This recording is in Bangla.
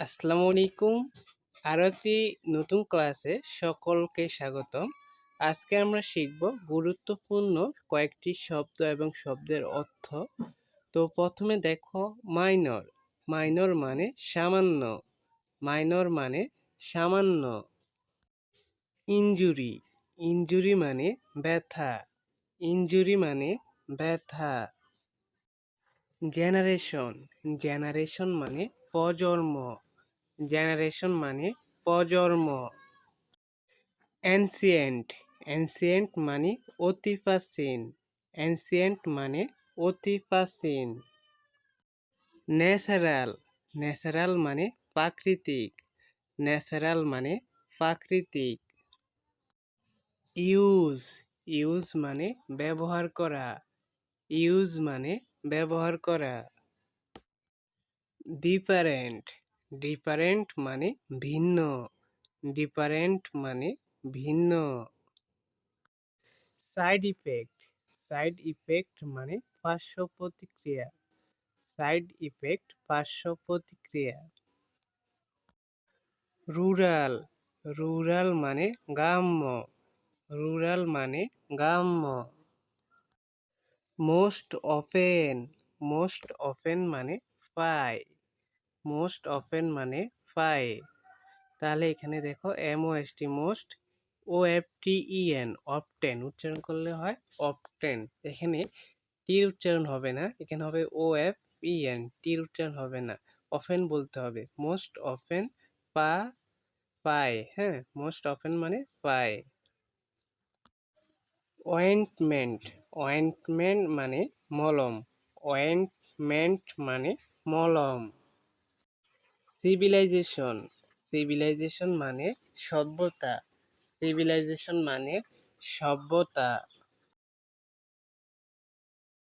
আসসালামু আলাইকুম। আরও একটি নতুন ক্লাসে সকলকে স্বাগতম। আজকে আমরা শিখব গুরুত্বপূর্ণ কয়েকটি শব্দ এবং শব্দের অর্থ। তো প্রথমে দেখো মাইনর। মাইনর মানে সামান্য। মাইনর মানে সামান্য। ইনজুরি। ইনজুরি মানে ব্যথা। ইনজুরি মানে ব্যথা। জেনারেশন। জেনারেশন মানে প্রজন্ম। জেনারেশন মানে প্রজন্ম। অ্যানসিয়েন্ট অ্যানসিয়েন্ট মানে অতি প্রাচীন অ্যানসিয়েন্ট মানে অতি প্রাচীন ন্যাচারাল ন্যাচারাল মানে প্রাকৃতিক। ন্যাচারাল মানে প্রাকৃতিক। ইউজ ইউজ মানে ব্যবহার করা। ইউজ মানে ব্যবহার করা। ডিফারেন্ট ডিফারেন্ট মানে ভিন্ন। ডিফারেন্ট মানে ভিন্ন। সাইড ইফেক্ট সাইড ইফেক্ট মানে পার্শ্ব প্রতিক্রিয়া। সাইড ইফেক্ট পার্শ্ব প্রতিক্রিয়া। রুরাল রুরাল মানে গ্রাম্য। রুরাল মানে গ্রাম্য। মোস্ট অফেন মোস্ট অফেন মানে পায়। মোস্ট অফেন মানে পায় তাহলে এখানে দেখো M O S T most O F T E N often উচ্চারণ করলে হয় অপটেন এখানে টির উচ্চারণ হবে না, এখানে হবে ও এফ ই এন টির উচ্চারণ হবে না। অফেন বলতে হবে মোস্ট অফেন পা, পায় হ্যাঁ মোস্ট অফেন মানে পায়। অয়েন্টমেন্ট অয়েন্টমেন্ট মানে মলম অয়েন্টমেন্ট মানে মলম। সিভিলাইজেশন সিভিলাইজেশন মানে সভ্যতা। সিভিলাইজেশন মানে সভ্যতা।